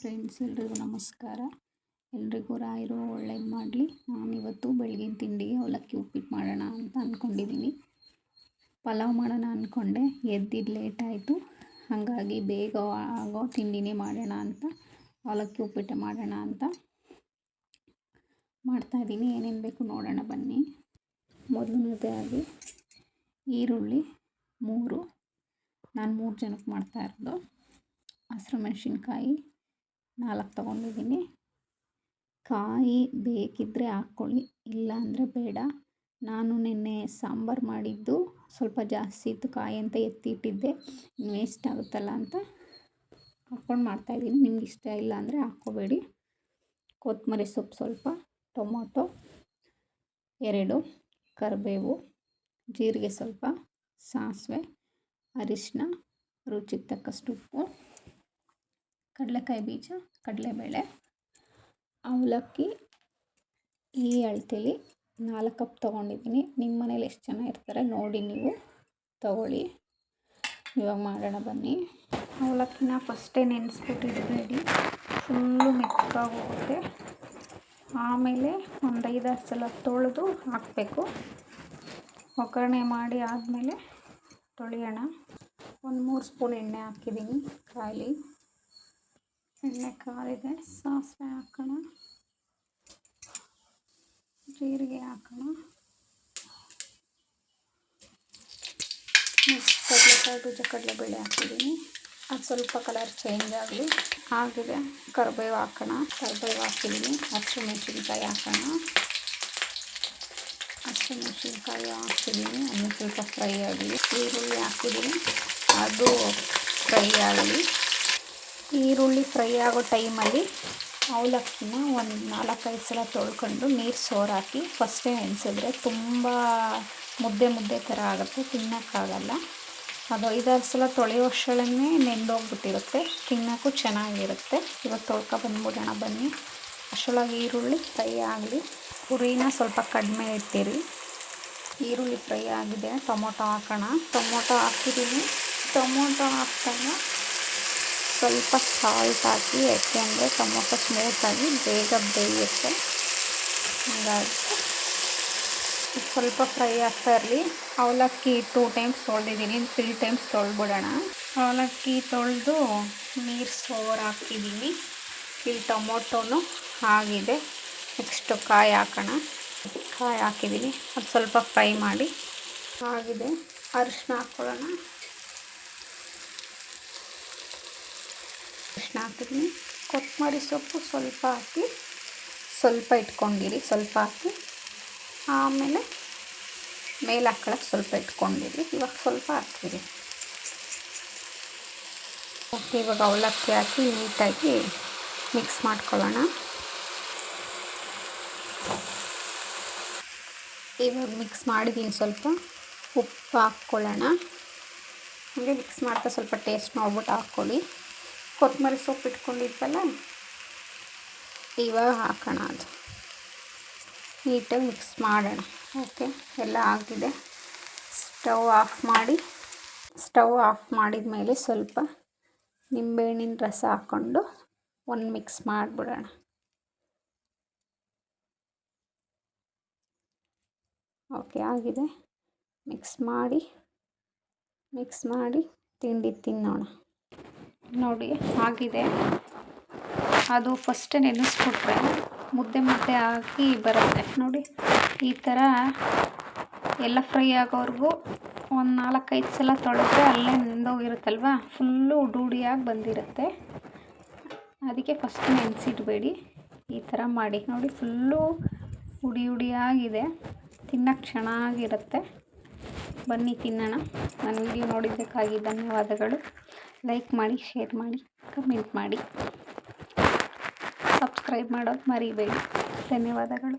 Friends ಎಲ್ರಿಗೂ ನಮಸ್ಕಾರ. ಎಲ್ರಿಗೂ ರಾಯರು ಒಳ್ಳೇದು ಮಾಡಲಿ. ನಾನಿವತ್ತು ಬೆಳಗಿನ ತಿಂಡಿಗೆ ಅವಲಕ್ಕಿ ಉಪ್ಪಿಟ್ಟು ಮಾಡೋಣ ಅಂತ ಅಂದ್ಕೊಂಡಿದ್ದೀನಿ ಪಲಾವ್ ಮಾಡೋಣ ಅಂದ್ಕೊಂಡೆ ಎದ್ದಿದ್ದು ಲೇಟ್ ಆಯಿತು. ಹಾಗಾಗಿ ಬೇಗ ಆಗೋ ತಿಂಡಿನೇ ಮಾಡೋಣ ಅಂತ, ಅವಲಕ್ಕಿ ಉಪ್ಪಿಟ್ಟು ಮಾಡೋಣ ಅಂತ ಮಾಡ್ತಾಯಿದ್ದೀನಿ ಏನೇನು ಬೇಕು ನೋಡೋಣ ಬನ್ನಿ. ಮೊದಲನೇದಾಗಿ ಈರುಳ್ಳಿ ಮೂರು. ನಾನು ಮೂರು ಜನಕ್ಕೆ ಮಾಡ್ತಾ ಇರೋದು. ಹಸಿರು ಮೆಣಸಿನ್ಕಾಯಿ ನಾಲ್ಕು ತೊಗೊಂಡಿದ್ದೀನಿ. ಕಾಯಿ ಬೇಕಿದ್ದರೆ ಹಾಕ್ಕೊಳ್ಳಿ ಇಲ್ಲ ಅಂದರೆ ಬೇಡ. ನಾನು ನಿನ್ನೆ ಸಾಂಬಾರು ಮಾಡಿದ್ದು, ಸ್ವಲ್ಪ ಜಾಸ್ತಿ ಇತ್ತು ಕಾಯಿ ಅಂತ ಎತ್ತಿಟ್ಟಿದ್ದೆ. ವೇಸ್ಟ್ ಆಗುತ್ತಲ್ಲ ಅಂತ ಹಾಕ್ಕೊಂಡು ಮಾಡ್ತಾಯಿದ್ದೀನಿ ನಿಮ್ಗೆ ಇಷ್ಟ ಇಲ್ಲ ಅಂದರೆ ಹಾಕ್ಕೋಬೇಡಿ. ಕೊತ್ತಂಬರಿ ಸೊಪ್ಪು ಸ್ವಲ್ಪ, ಟೊಮೊಟೊ ಎರಡು, ಕರಿಬೇವು, ಜೀರಿಗೆ ಸ್ವಲ್ಪ, ಸಾಸಿವೆ ಅರಿಶಿನ ರುಚಿಗೆ ತಕ್ಕಷ್ಟು ಉಪ್ಪು. ಕಡಲೆಕಾಯಿ ಬೀಜ, ಕಡಲೆಬೇಳೆ, ಅವಲಕ್ಕಿ, ಈ ಅಳತೆಲಿ ನಾಲ್ಕು ಕಪ್ ತೊಗೊಂಡಿದ್ದೀನಿ. ನಿಮ್ಮ ಮನೇಲಿ ಎಷ್ಟು ಜನ ಇರ್ತಾರೆ ನೋಡಿ ನೀವು. ತಗೊಳ್ಳಿ. ಇವಾಗ ಮಾಡೋಣ ಬನ್ನಿ. ಅವಲಕ್ಕಿನ ಫಸ್ಟೇ ನೆನೆಸ್ಬಿಟ್ಟಿಡಬೇಡಿ ಫುಲ್ಲು ಮೆತ್ತಗಾಗೋಗುತ್ತೆ. ಆಮೇಲೆ ಒಂದು ಐದಾರು ಸಲ ತೊಳೆದು ಹಾಕಬೇಕು. ಒಗ್ಗರಣೆ ಮಾಡಿ ಆದಮೇಲೆ ತೊಳೆಯೋಣ. ಒಂದು ಮೂರು ಸ್ಪೂನ್ ಎಣ್ಣೆ ಹಾಕಿದ್ದೀನಿ ಕಾಯಿಲಿ ಎಣ್ಣೆ ಕಾಲಿದೆ ಸಾಸಿವೆ ಹಾಕೋಣ. ಜೀರಿಗೆ ಹಾಕೋಣ. ಕಡಲೆಕಾಯಿ ಬೀಜ ಕಡಲೆಬೇಳೆ ಹಾಕಿದ್ದೀನಿ. ಅದು ಸ್ವಲ್ಪ ಕಲರ್ ಚೇಂಜ್ ಆಗಲಿ. ಆಗಿದೆ. ಕರಿಬೇವು ಹಾಕೋಣ. ಕರಿಬೇವು ಹಾಕಿದ್ದೀನಿ. ಹಸಿಮೆಣಸಿನ್ಕಾಯಿ ಹಾಕೋಣ. ಹಸಿಮೆಣಸಿನ್ಕಾಯಿ ಹಾಕಿದ್ದೀನಿ. ಅದು ಸ್ವಲ್ಪ ಫ್ರೈ ಆಗಲಿ. ಈರುಳ್ಳಿ ಹಾಕಿದ್ದೀನಿ. ಅದು ಫ್ರೈ ಆಗಲಿ. ಈರುಳ್ಳಿ ಫ್ರೈ ಆಗೋ ಟೈಮಲ್ಲಿ ಅವಲಕ್ಕಿನ ಒಂದು ನಾಲ್ಕೈದು ಸಲ ತೊಳ್ಕೊಂಡು ನೀರು ಸೋರಾಕಿ ಫಸ್ಟೇ ನೆನೆಸಿದ್ರೆ ತುಂಬ ಮುದ್ದೆ ಮುದ್ದೆ ಥರ ಆಗುತ್ತೆ, ತಿನ್ನೋಕ್ಕಾಗಲ್ಲ. ಅದು ಐದಾರು ಸಲ ತೊಳೆಯೋಷ್ಟರಲ್ಲೇ ನೆಂದೋಗ್ಬಿಟ್ಟಿರುತ್ತೆ ತಿನ್ನೋಕ್ಕೂ ಚೆನ್ನಾಗಿರುತ್ತೆ. ಇವಾಗ ತೊಳ್ಕೊ ಬಂದ್ಬಿಡೋಣ ಬನ್ನಿ. ಅಷ್ಟೊಳಗೆ ಈರುಳ್ಳಿ ಫ್ರೈ ಆಗಲಿ. ಹುರಿನ ಸ್ವಲ್ಪ ಕಡಿಮೆ ಇಟ್ಟಿರಿ. ಈರುಳ್ಳಿ ಫ್ರೈ ಆಗಿದೆ, ಟೊಮೊಟೊ ಹಾಕೋಣ. ಟೊಮೊಟೊ ಹಾಕಿದ್ದೀನಿ. ಟೊಮೊಟೊ ಹಾಕ್ತಾಗ ಸ್ವಲ್ಪ ಸಾಲ್ಟ್ ಹಾಕಿ ಯಾಕೆಂದರೆ ಟೊಮೊಟೊ ಸ್ಮೂತಾಗಿ ಬೇಗ ಬೇಯುತ್ತೆ. ಹಾಗಾಗಿ ಸ್ವಲ್ಪ ಫ್ರೈ ಆಗ್ತಾ ಇರಲಿ. ಅವಲಕ್ಕಿ ಟೂ ಟೈಮ್ಸ್ ತೊಳೆದಿದ್ದೀನಿ ತ್ರೀ ಟೈಮ್ಸ್ ತೊಳ್ಬಿಡೋಣ ಅವಲಕ್ಕಿ ತೊಳೆದು ನೀರು ಸೋರ್ ಹಾಕಿದ್ದೀನಿ ಇಲ್ಲಿ ಟೊಮೊಟೊನು ಆಗಿದೆ. ನೆಕ್ಸ್ಟು ಕಾಯಿ ಹಾಕೋಣ. ಕಾಯಿ ಹಾಕಿದ್ದೀನಿ. ಅದು ಸ್ವಲ್ಪ ಫ್ರೈ ಮಾಡಿ. ಆಗಿದೆ. ಅರಿಶಿನ ಹಾಕ್ಕೊಳ್ಳೋಣ. ಅರಿಶಿನ ಹಾಕಿದ್ದೀನಿ ಕೊತ್ತಂಬರಿ ಸೊಪ್ಪು ಸ್ವಲ್ಪ ಹಾಕಿ, ಸ್ವಲ್ಪ ಇಟ್ಕೊಂಡಿರಿ, ಸ್ವಲ್ಪ ಹಾಕಿ. ಆಮೇಲೆ ಮೇಲೆ ಹಾಕೊಳ್ಳೋಕೆ ಸ್ವಲ್ಪ ಇಟ್ಕೊಂಡಿರಿ. ಇವಾಗ ಸ್ವಲ್ಪ ಹಾಕ್ತೀರಿ. ಓಕೆ ಇವಾಗ ಅವಲಕ್ಕಿ ಹಾಕಿ ನೀಟಾಗಿ ಮಿಕ್ಸ್ ಮಾಡ್ಕೊಳ್ಳೋಣ. ಇವಾಗ ಮಿಕ್ಸ್ ಮಾಡಿದ್ದೀನಿ ಸ್ವಲ್ಪ ಉಪ್ಪು ಹಾಕ್ಕೊಳ್ಳೋಣ. ಹಾಗೆ ಮಿಕ್ಸ್ ಮಾಡ್ತಾ ಸ್ವಲ್ಪ ಟೇಸ್ಟ್ ನೋಡ್ಬಿಟ್ಟು ಹಾಕ್ಕೊಳ್ಳಿ. ಕೊತ್ತಂಬರಿ ಸೊಪ್ಪು ಇಟ್ಕೊಂಡಿದ್ವಲ್ಲ? ಇವಾಗ ಹಾಕೋಣ ಅದು. ನೀಟಾಗಿ ಮಿಕ್ಸ್ ಮಾಡೋಣ. ಓಕೆ, ಎಲ್ಲ ಆಗಿದೆ. ಸ್ಟವ್ ಆಫ್ ಮಾಡಿ, ಸ್ಟವ್ ಆಫ್ ಮಾಡಿದ ಮೇಲೆ ಸ್ವಲ್ಪ ನಿಂಬೆಹಣ್ಣಿನ ರಸ ಹಾಕ್ಕೊಂಡು ಒಂದು ಮಿಕ್ಸ್ ಮಾಡಿಬಿಡೋಣ. ಓಕೆ, ಆಗಿದೆ. ಮಿಕ್ಸ್ ಮಾಡಿ ಮಿಕ್ಸ್ ಮಾಡಿ ತಿಂಡಿ ತಿನ್ನೋಣ. ನೋಡಿ, ಆಗಿದೆ. ಅದು ಫಸ್ಟ್ ನೆನೆಸ್ಬಿಟ್ರೆ ಮುದ್ದೆ ಮುದ್ದೆ ಹಾಕಿ ಬರುತ್ತೆ. ನೋಡಿ, ಈ ಥರ ಎಲ್ಲ ಫ್ರೈ ಆಗೋವರೆಗೂ ಒಂದು ನಾಲ್ಕೈದು ಸಲ ತೊಳೆದ್ರೆ ಅಲ್ಲೇ ನೆಂದೋಗಿರುತ್ತಲ್ವ? ಫುಲ್ಲು ಉಡುಡಿಯಾಗಿ ಬಂದಿರುತ್ತೆ. ಅದಕ್ಕೆ ಫಸ್ಟ್ ನೆನೆಸಿಡ್ಬೇಡಿ. ಈ ಥರ ಮಾಡಿ. ನೋಡಿ ಫುಲ್ಲು ಉಡಿ ಉಡಿಯಾಗಿದೆ. ತಿನ್ನೋಕ್ಕೆ ಚೆನ್ನಾಗಿರುತ್ತೆ. ಬನ್ನಿ ತಿನ್ನೋಣ. ನನ್ನ ವಿಡಿಯೋ ನೋಡಿದ್ದಕ್ಕಾಗಿ ಧನ್ಯವಾದಗಳು. ಲೈಕ್ ಮಾಡಿ ಶೇರ್ ಮಾಡಿ ಕಮೆಂಟ್ ಮಾಡಿ. ಸಬ್ಸ್ಕ್ರೈಬ್ ಮಾಡೋದು ಮರಿಬೇಡಿ. ಧನ್ಯವಾದಗಳು.